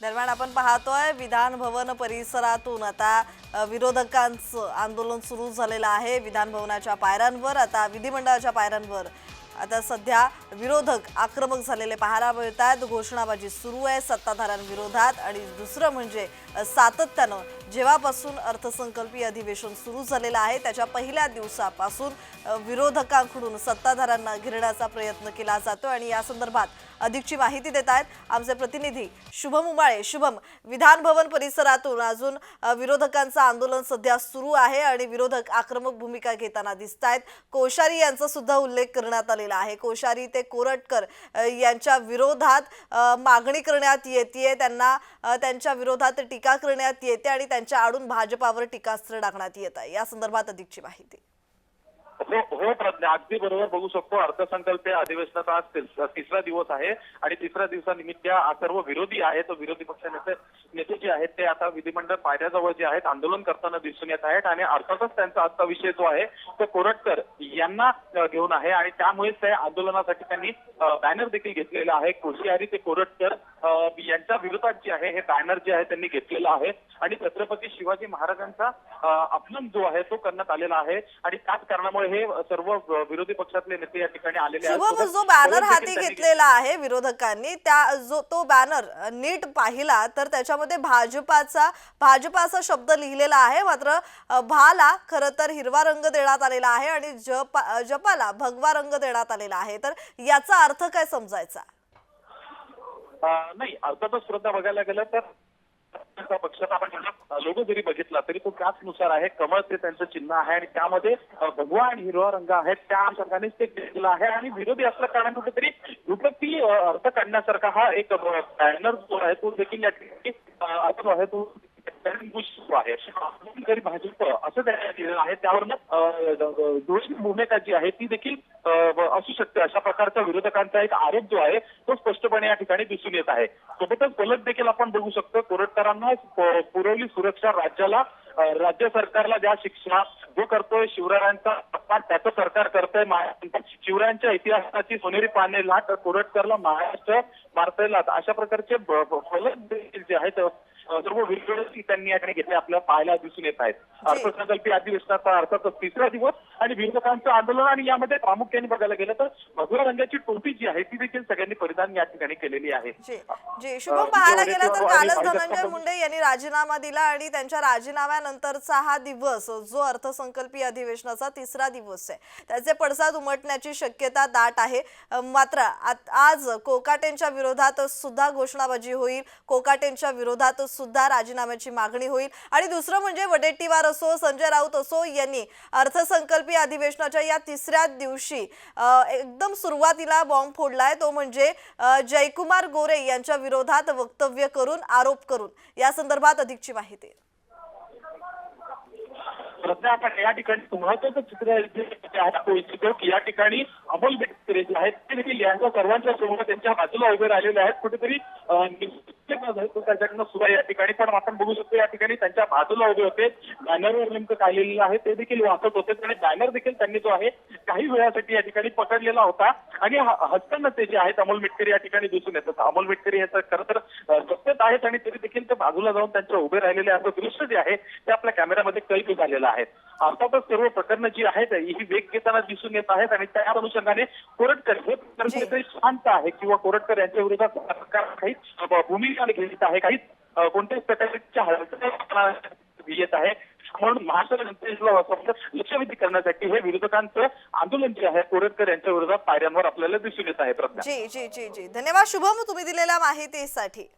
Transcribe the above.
दरम्यान आपण पाहतोय. विधान भवन परिसरातून आता विरोधकांचं आंदोलन सुरू झालेलं आहे. विधान भवनाच्या पायऱ्यांवर आता विधिमंडळाच्या पायऱ्यांवर. आता सध्या विरोधक आक्रमक झालेले पाहायला मिळत आहेत घोषणाबाजी सुरू आहे सत्ताधाऱ्यांविरोधात. आणि दुसरं म्हणजे सातत्यानं जेव्हापासून अर्थसंकल्पीय अधिवेशन सुरू झालेलं आहे त्याच्या पहिल्या दिवसापासून विरोधकांकडून सत्ताधाऱ्यांना घेरण्याचा प्रयत्न केला जातो आणि या संदर्भात अधिकची माहिती देत आहेत आमचे प्रतिनिधी शुभम उमाळे. शुभम विधान भवन परिसरातून अजून विरोधकांचं आंदोलन सध्या सुरू आहे आणि विरोधक आक्रमक भूमिका घेताना दिसत आहेत. कोश्यारी यांचा सुद्धा उल्लेख करण्यात आलेला आहे. कोश्यारी ते कोरटकर यांच्या विरोधात मागणी करण्यात येते त्यांना त्यांच्या विरोधात टीका करण्यात येते आणि त्यांच्या आडून भाजपावर टीकास्त्र टाकण्यात येत आहे. या संदर्भात अधिकची माहिती. हो हो प्रज्ञा. अगदी बरोबर बघू शकतो. अर्थसंकल्पीय अधिवेशनाचा आज तिसरा दिवस आहे आणि तिसऱ्या दिवसानिमित्त सर्व विरोधी आहेत विरोधी पक्ष नेते नेते जे आहेत ते आता विधिमंडळ पायऱ्याजवळ जे आहेत आंदोलन करताना दिसून येत आहेत आणि अर्थातच त्यांचा आजचा विषय जो आहे तो कोरटकर यांना घेऊन आहे आणि त्यामुळेच त्या आंदोलनासाठी त्यांनी बॅनर देखील घेतलेला आहे. कोशियारी ते कोरटकर विरोधात जे आहे हे बॅनर जे आहे त्यांनी घेतलेलं आहे. आणि छत्रपती शिवाजी महाराजांचा अपमान जो आहे तो करण्यात आलेला आहे. आणि त्याच कारणामुळे हे सर्व विरोधी पक्षातले नेते या ठिकाणी आलेले आहेत. जो बॅनर हाती घेतलेला आहे विरोधकांनी त्या जो तो बॅनर नीट पाहिला तर त्याच्यामध्ये भाजपाचा भाजपाचा शब्द लिहिलेला आहे. मात्र भाला खर तर हिरवा रंग देण्यात आलेला आहे आणि जप जपाला भगवा रंग देण्यात आलेला आहे. तर याचा अर्थ काय समजायचा? नाही अर्थातच श्रद्धा बघायला गेलं तर पक्षाचा आपण लोगो जरी बघितला तरी तो त्याचनुसार आहे. कमळ ते त्यांचं चिन्ह आहे आणि त्यामध्ये भगवा आणि हिरवा रंग आहे. त्या अनुषंगानेच ते केलेलं आहे आणि विरोधी असल्या कारण कुठेतरी दुपट्टी अर्थ काढण्यासारखा हा एक बॅनर जो आहे तो देखील या ठिकाणी अर्थ आहे तो सुरू आहे. तरी भाजप असं त्याने दिलेलं आहे त्यावरनं दोषी भूमिका जी आहे ती देखील असू शकते. अशा प्रकारचा विरोधकांचा एक आरोप जो आहे तो स्पष्टपणे या ठिकाणी दिसून येत आहे. सोबतच फलक देखील आपण बघू शकतो. कोरटकरांना पुरवली सुरक्षा राज्याला राज्य सरकारला ज्या शिक्षा जो करतोय शिवरायांचा अपमान त्याचं सरकार करतोय. शिवरायांच्या इतिहासाची सोनेरी पाने लाट कोरटकरला महाराष्ट्र मारता लाट अशा प्रकारचे फलक देखील जे आहेत सर्व विरोधी त्यांनी याकडे घेतले आपल्याला पाहायला दिसून येत आहेत. अर्थसंकल्पीय अधिवेशनाचा अर्थातच तिसरा दिवस आणि विरोधकांचं आंदोलन आणि यामध्ये प्रामुख्याने बघायला गेलं तर भगव्या रंगाची टोपी जी आहे ती देखील सगळ्यांनी परिधान या ठिकाणी केलेली आहे. शुभम पाहायला गेलं तर कालच धनंजय मुंडे यांनी राजीनामा दिला आणि त्यांच्या राजीनाम्यानंतरचा हा दिवस जो अर्थसंकल्पीय अधिवेशनाचा तिसरा दिवस आहे त्याचे पडसाद उमटण्याची शक्यता दाट आहे. मात्र आज कोकाटेंच्या विरोधात सुद्धा घोषणाबाजी होईल. कोकाटेंच्या विरोधात सुद्धा राजीनाम्याची मागणी होईल. आणि दुसरं म्हणजे वडेट्टीवार असो संजय राऊत असो यांनी अर्थसंकल्पीय अधिवेशनाच्या या तिसऱ्या दिवशी एकदम सुरुवातीला बॉम्ब फोडलाय. तो म्हणजे जयकुमार गोरे यांच्या विरोधात वक्तव्य करून आरोप करून. या संदर्भात अधिकची माहिती. सध्या आपण या ठिकाणी महत्वाचं चित्र जे इच्छितो की या ठिकाणी अमोल बेटकरे जे आहेत ते देखील यांच्या सर्वांच्या समोर त्यांच्या बाजूला उभे राहिलेले आहेत. कुठेतरी त्याच्याकडनं सुरू आहे या ठिकाणी पण आपण बघू शकतो या ठिकाणी त्यांच्या बाजूला उभे होते. बॅनरवर नेमकं काय लिहिलेलं आहे ते देखील वाचत होते. आणि बॅनर देखील त्यांनी जो आहे काही वेळासाठी या ठिकाणी पकडलेला होता. आणि हसताना ते जे आहेत अमोल मिटकरी या ठिकाणी दिसून येतात. अमोल मिटकरी याचं खरं तर अं, सत्तेत आहेत आणि तरी देखील ते बाजूला जाऊन त्यांच्या उभे राहिलेले असं दृश्य जे आहे ते आपल्या कॅमेऱ्यामध्ये कैद झालेलं आहे. अर्थातच सर्व प्रकरणं जी आहेत ही वेग घेताना दिसून येत आहेत आणि त्या अनुषंगाने कोरटकर हे प्रकरण शांत आहे किंवा कोरटकर यांच्या विरोधात सरकार काही अं, ठिकाणी घेत आहे. काही अं, कोणत्याच प्रकारच्या हालचाली येत आहे. म्हणून महाराष्ट्र जनतेला लक्षवेधी करण्यासाठी हे विरोधकांचं आंदोलन जे आहे कोरटकर यांच्या विरोधात पायऱ्यांवर आपल्याला दिसून येत आहे प्रज्ञा. जी जी जी जी. धन्यवाद. शुभम तुम्ही दिलेल्या माहितीसाठी.